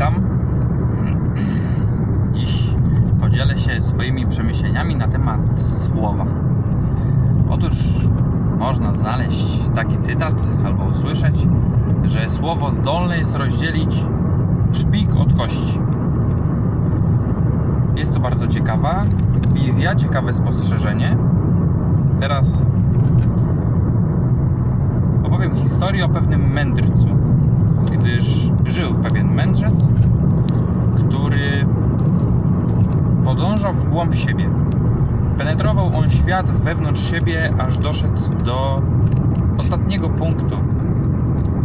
witam. Dziś podzielę się swoimi przemyśleniami na temat słowa. Otóż można znaleźć taki cytat albo usłyszeć, że słowo zdolne jest rozdzielić szpik od kości. Jest to bardzo ciekawa wizja, ciekawe spostrzeżenie. Teraz opowiem historię o pewnym mędrcu, gdyż żył pewien mędrzec, który podążał w głąb siebie. Penetrował on świat wewnątrz siebie, aż doszedł do ostatniego punktu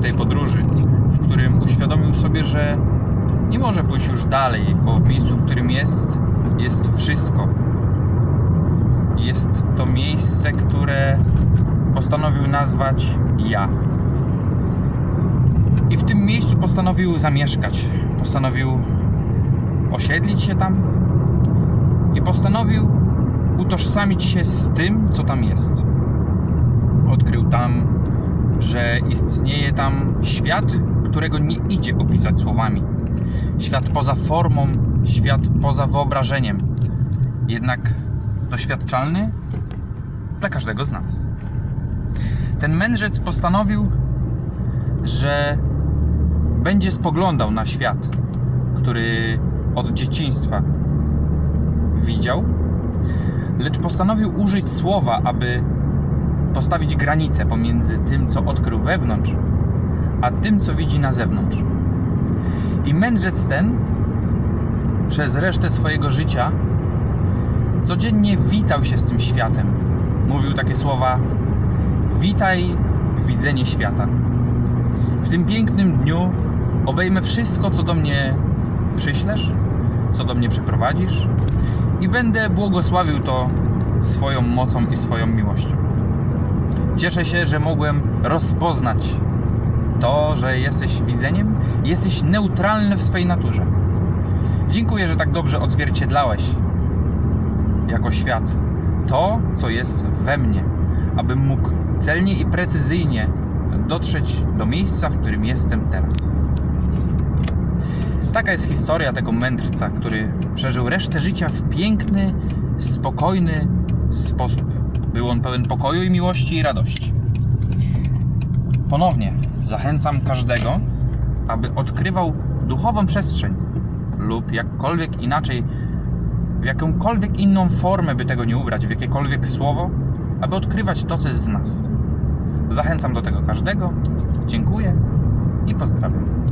tej podróży, w którym uświadomił sobie, że nie może pójść już dalej, bo w miejscu, w którym jest, jest wszystko. Jest to miejsce, które postanowił nazwać ja. I w tym miejscu postanowił zamieszkać. Postanowił osiedlić się tam i postanowił utożsamić się z tym, co tam jest. Odkrył tam, że istnieje tam świat, którego nie idzie opisać słowami. Świat poza formą, świat poza wyobrażeniem. Jednak doświadczalny dla każdego z nas. Ten mędrzec postanowił, że będzie spoglądał na świat, który od dzieciństwa widział, lecz postanowił użyć słowa, aby postawić granicę pomiędzy tym, co odkrył wewnątrz, a tym, co widzi na zewnątrz. I mędrzec ten przez resztę swojego życia codziennie witał się z tym światem. Mówił takie słowa: Witaj, widzenie świata. W tym pięknym dniu obejmę wszystko, co do mnie przyślesz, co do mnie przyprowadzisz i będę błogosławił to swoją mocą i swoją miłością. Cieszę się, że mogłem rozpoznać to, że jesteś widzeniem, jesteś neutralny w swej naturze. Dziękuję, że tak dobrze odzwierciedlałeś jako świat to, co jest we mnie, abym mógł celnie i precyzyjnie dotrzeć do miejsca, w którym jestem teraz. Taka jest historia tego mędrca, który przeżył resztę życia w piękny, spokojny sposób. Był on pełen pokoju i miłości i radości. Ponownie zachęcam każdego, aby odkrywał duchową przestrzeń lub jakkolwiek inaczej, w jakąkolwiek inną formę, by tego nie ubrać, w jakiekolwiek słowo, aby odkrywać to, co jest w nas. Zachęcam do tego każdego. Dziękuję i pozdrawiam.